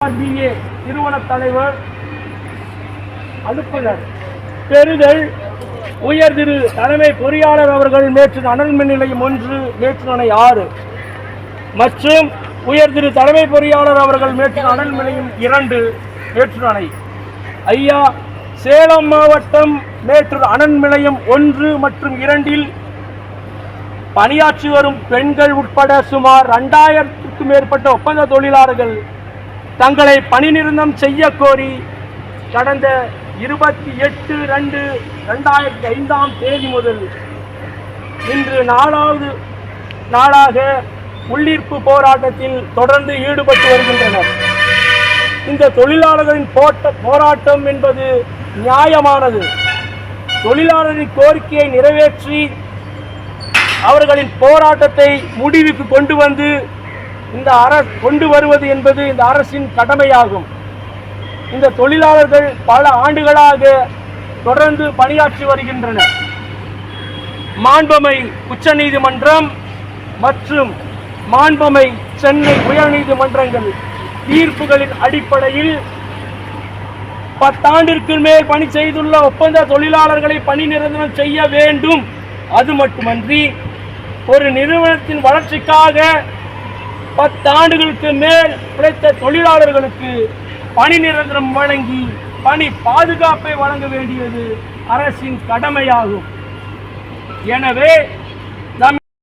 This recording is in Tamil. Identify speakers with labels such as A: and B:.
A: பிஏ நிறுவன தலைவர் அனுப்புனர் பெறுதல் உயர் திரு தலைமை பொறியாளர் அவர்கள் நேற்று அனல் மின் நிலையம் ஒன்று மேற்று ஆறு. மற்றும் உயர் திரு தலைமை பொறியாளர் அவர்கள் மேற்று அனல் நிலையம் இரண்டு மேற்று அணை. ஐயா சேலம் மாவட்டம் மேற்று அனல் நிலையம் ஒன்று மற்றும் இரண்டில் பணியாற்றி வரும் பெண்கள் உட்பட சுமார் இரண்டாயிரத்துக்கும் மேற்பட்ட ஒப்பந்த தொழிலாளர்கள் தங்களை பணி நிறுத்தம் செய்ய கோரி கடந்த இருபத்தி எட்டு ரெண்டு ரெண்டாயிரத்தி ஐந்தாம் தேதி முதல் இன்று நாலாவது நாளாக உள்ளீர்ப்பு போராட்டத்தில் தொடர்ந்து ஈடுபட்டு வருகின்றனர். இந்த தொழிலாளர்களின் போட்ட போராட்டம் என்பது நியாயமானது. தொழிலாளரின் கோரிக்கையை நிறைவேற்றி அவர்களின் போராட்டத்தை முடிவுக்கு கொண்டு வந்து இந்த அரசு கொண்டு வருவது என்பது இந்த அரசின் கடமையாகும். இந்த தொழிலாளர்கள் பல ஆண்டுகளாக தொடர்ந்து பணியாற்றி வருகின்றனர். மாண்பமை உச்சநீதிமன்றம் மற்றும் மாண்பமை சென்னை உயர்நீதிமன்றங்கள் தீர்ப்புகளின் அடிப்படையில் பத்தாண்டிற்கு மேல் பணி செய்துள்ள ஒப்பந்த தொழிலாளர்களை பணி நிரந்தரம் செய்ய வேண்டும். அது மட்டுமன்றி ஒரு நிறுவனத்தின் வளர்ச்சிக்காக பத்தாண்டுகளுக்கு மேல் உழைத்த தொழிலாளர்களுக்கு பணி நிரந்தரம் வழங்கி பணி பாதுகாப்பை வழங்க வேண்டியது அரசின் கடமையாகும். எனவே